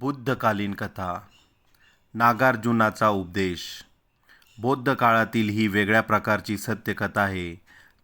बुद्धकालीन कथा नागार्जुनाचा उपदेश. बौद्ध काळातील ही वेगळ्या प्रकारची सत्यकथा आहे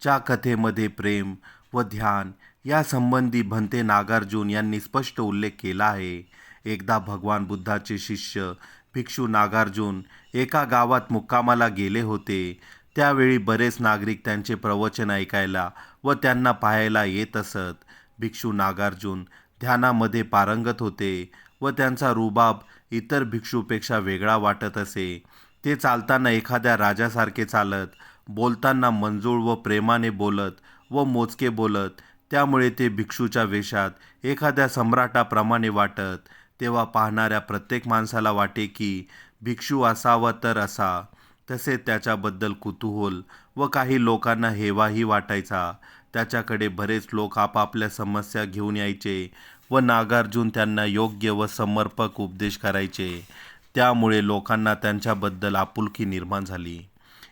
ज्या कथेमध्ये प्रेम व ध्यान यासंबंधी भंते नागार्जुन यांनी स्पष्ट उल्लेख केला आहे. एकदा भगवान बुद्धाचे शिष्य भिक्षू नागार्जुन एका गावात मुक्कामाला गेले होते. त्यावेळी बरेच नागरिक त्यांचे प्रवचन ऐकायला व त्यांना पाहायला येत असत. भिक्षू नागार्जुन ध्यानामध्ये पारंगत होते. व त्यांचा रुबाब इतर भिक्षूपेक्षा वेगळा वाटत असे. ते चालताना एखाद्या राजासारखे चालत बोलताना मंजूळ व प्रेमाने बोलत व मोजके बोलत त्यामुळे ते भिक्षूच्या वेशात एखाद्या सम्राटाप्रमाणे वाटत. तेव्हा पाहणाऱ्या प्रत्येक माणसाला वाटे की भिक्षू असावा तर असा. तसे त्याच्याबद्दल कुतूहल व काही लोकांना हेवाही वाटायचा. त्याच्याकडे बरेच लोक आपापल्या समस्या घेऊन यायचे. व नागार्जुन त्यांना योग्य व समर्पक उपदेश करायचे. त्यामुळे लोकांना त्यांच्याबद्दल आपुलकी निर्माण झाली.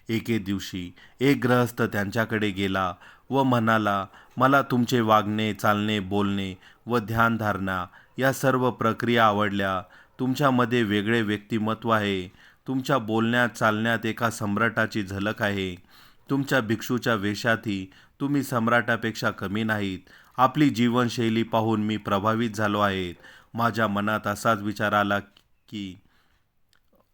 एके दिवशी एक ग्रहस्थ त्यांच्याकडे गेला व म्हणाला मला तुमचे वागणे चालणे बोलणे व ध्यानधारणा या सर्व प्रक्रिया आवडल्या. तुमच्यामध्ये वेगळे व्यक्तिमत्व आहे. तुमच्या बोलण्यात चालण्यात एका सम्राटाची झलक आहे. तुमच्या भिक्षूच्या वेशातही तुम्ही सम्राटापेक्षा कमी नाहीत. आपली जीवनशैली पाहून मी प्रभावित झालो आहे. माझ्या मनात असाच विचार आला की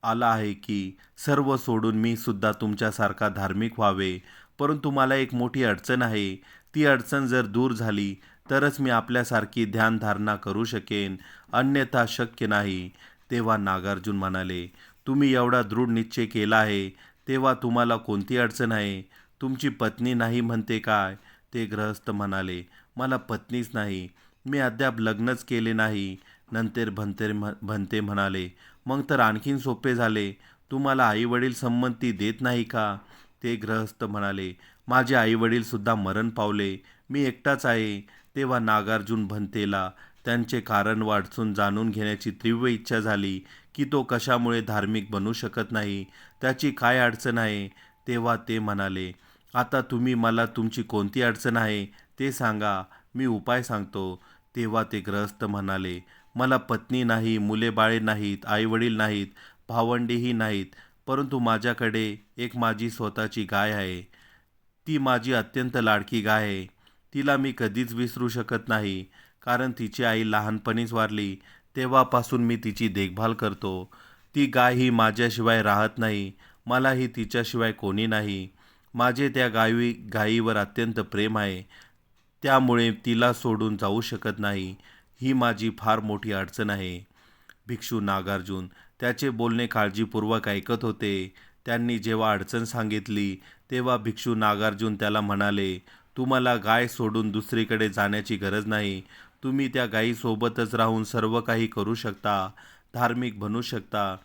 आला आहे की सर्व सोडून मी सुद्धा तुमच्यासारखा धार्मिक व्हावे. परंतु मला एक मोठी अडचण आहे. ती अडचण जर दूर झाली तरच मी आपल्यासारखी ध्यानधारणा करू शकेन. अन्यथा शक्य नाही. तेव्हा नागार्जुन म्हणाले तुम्ही एवढा दृढ निश्चय केला आहे. तेव्हा तुम्हाला कोणती अडचण आहे? तुमची पत्नी नाही म्हणते काय? ते गृहस्थ म्हणाले मला पत्नीच नाही. मी अद्याप लग्नच केले नाही. नंतर भंतेर भंते म्हणाले मग तर आणखीन सोपे झाले. तुम्हाला आईवडील संमती देत नाही का? ते गृहस्थ म्हणाले माझे आईवडीलसुद्धा मरण पावले. मी एकटाच आहे. तेव्हा नागार्जुन भंतेला त्यांचे कारण वाढसून जाणून घेण्याची तीव्र इच्छा झाली की तो कशामुळे धार्मिक बनू शकत नाही त्याची काय अडचण आहे? तेव्हा ते म्हणाले आता तुम्ही मला तुमची कोणती अडचण आहे ते सांगा मी उपाय सांगतो. तेव्हा ते ग्रहस्थ म्हणाले मला पत्नी नाही मुले बाळे नाहीत आईवडील नाहीत भावंडेही नाहीत परंतु माझ्याकडे एक माझी स्वतःची गाय आहे. ती माझी अत्यंत लाडकी गाय आहे. तिला मी कधीच विसरू शकत नाही. कारण तिची आई लहानपणीच वारली. तेव्हापासून मी तिची देखभाल करतो. ती गाय ही माझ्याशिवाय राहत नाही. मलाही तिच्याशिवाय कोणी नाही. माझे त्या गायी गायीवर अत्यंत प्रेम आहे. त्यामुळे तिला सोडून जाऊ शकत नाही. ही माझी फार मोठी अडचण आहे. भिक्षू नागार्जुन त्याचे बोलणे काळजीपूर्वक ऐकत होते. त्यांनी जेव्हा अडचण सांगितली तेव्हा भिक्षू नागार्जुन त्याला म्हणाले तुम्हाला गाय सोडून दुसरीकडे जाण्याची गरज नाही. तुम्ही त्या गायीसोबतच राहून सर्व काही करू शकता धार्मिक बनू शकता.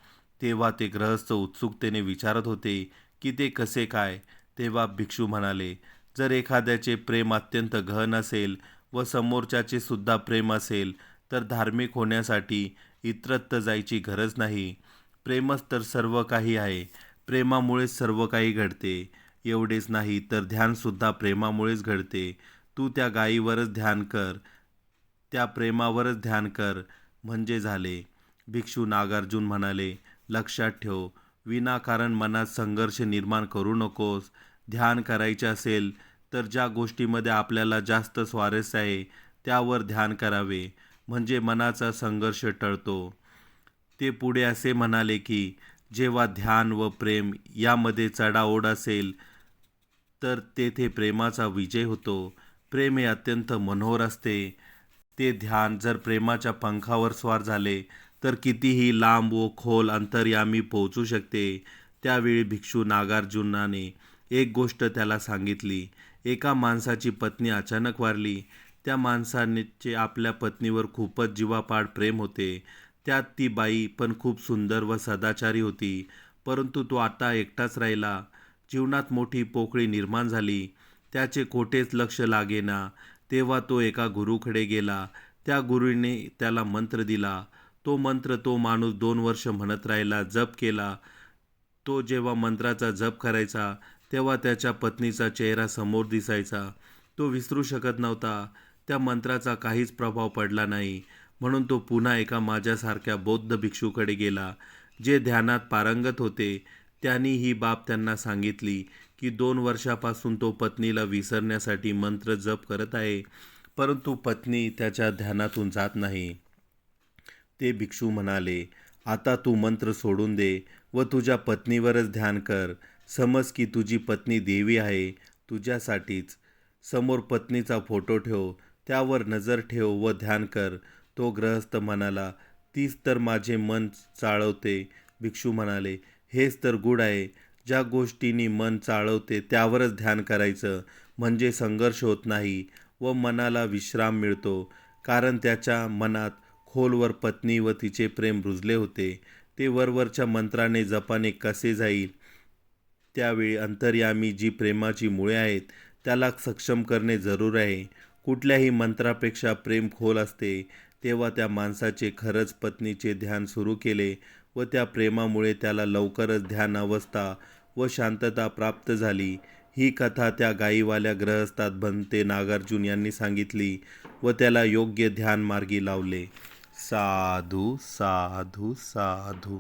तेव्हा ते ग्रहस्थ उत्सुकतेने विचारत होते की ते कसे काय? तेव्हा भिक्षू म्हणाले जर एखाद्याचे प्रेम अत्यंत गहन असेल व समोरच्याचे सुद्धा प्रेम असेल तर धार्मिक होण्यासाठी इतरत्र जायची गरज नाही. प्रेमच तर सर्व काही आहे. प्रेमामुळेच सर्व काही घडते. एवढेच नाही तर ध्यानसुद्धा प्रेमामुळेच घडते. तू त्या गायीवरच ध्यान कर. त्या प्रेमावरच ध्यान कर म्हणजे झाले. भिक्षू नागार्जुन म्हणाले लक्षात ठेव विनाकारण मनात संघर्ष निर्माण करू नकोस. ध्यान करायचे असेल तर ज्या गोष्टीमध्ये आपल्याला जास्त स्वारस्य आहे त्यावर ध्यान करावे म्हणजे मनाचा संघर्ष टळतो. ते पुढे असे म्हणाले की जेव्हा ध्यान व प्रेम यामध्ये चढाओढ असेल तर तेथे प्रेमाचा विजय होतो. प्रेम हे अत्यंत मनोहर असते. ते ध्यान जर प्रेमाच्या पंखावर स्वार झाले तर कितीही लांब व खोल अंतर्यामी पोहोचू शकते. त्यावेळी भिक्षू नागार्जुनाने एक गोष्ट त्याला सांगितली. एका माणसाची पत्नी अचानक वारली. त्या माणसाने आपल्या पत्नीवर खूपच जीवापाड प्रेम होते. त्यात ती बाई पण खूप सुंदर व सदाचारी होती. परंतु तो आता एकटाच राहिला. जीवनात मोठी पोकळी निर्माण झाली. त्याचे कोठेच लक्ष लागेना. तेव्हा तो एका गुरुकडे गेला. त्या गुरुने त्याला मंत्र दिला. तो मंत्र तो माणूस दोन वर्ष म्हणत राहिला जप केला. तो जेव्हा मंत्राचा जप करायचा तेव्हा त्याच्या पत्नीचा चेहरा समोर दिसायचा. तो विसरू शकत नव्हता. त्या मंत्राचा काहीच प्रभाव पडला नाही. म्हणून तो पुन्हा एका माझ्यासारख्या बौद्ध भिक्षूकडे गेला जे ध्यानात पारंगत होते. त्यांनी ही बाब त्यांना सांगितली की दोन वर्षापासून तो पत्नीला विसरण्यासाठी मंत्र जप करत आहे परंतु पत्नी त्याच्या ध्यानातून जात नाही. ते भिक्षू म्हणाले आता तू मंत्र सोडून दे व तुझ्या पत्नीवरच ध्यान कर. समज की तुझी पत्नी देवी आहे तुझ्यासाठीच. समोर पत्नीचा फोटो ठेव त्यावर नजर ठेव व ध्यान कर. तो ग्रहस्थ म्हणाला तीच तर माझे मन चाळवते. भिक्षू म्हणाले हेच तर गुढ आहे. ज्या गोष्टींनी मन चाळवते त्यावरच ध्यान करायचं. म्हणजे संघर्ष होत नाही व मनाला विश्राम मिळतो. कारण त्याच्या मनात खोलवर पत्नी व तिचे प्रेम रुजले होते. ते वरवरच्या मंत्राने जपाने कसे जाईल? त्यावेळी अंतर्यामी जी प्रेमाची मुळे आहेत त्याला सक्षम करणे जरूर आहे. कुठल्याही मंत्रापेक्षा प्रेम खोल असते. तेव्हा त्या माणसाचे खरंच पत्नीचे ध्यान सुरू केले व त्या प्रेमामुळे त्याला लवकरच ध्यान अवस्था व शांतता प्राप्त झाली. ही कथा त्या गाईवाल्या ग्रहस्थात बनते नागार्जुन यांनी सांगितली व त्याला योग्य ध्यान मार्गी लावले. साधू साधू साधू.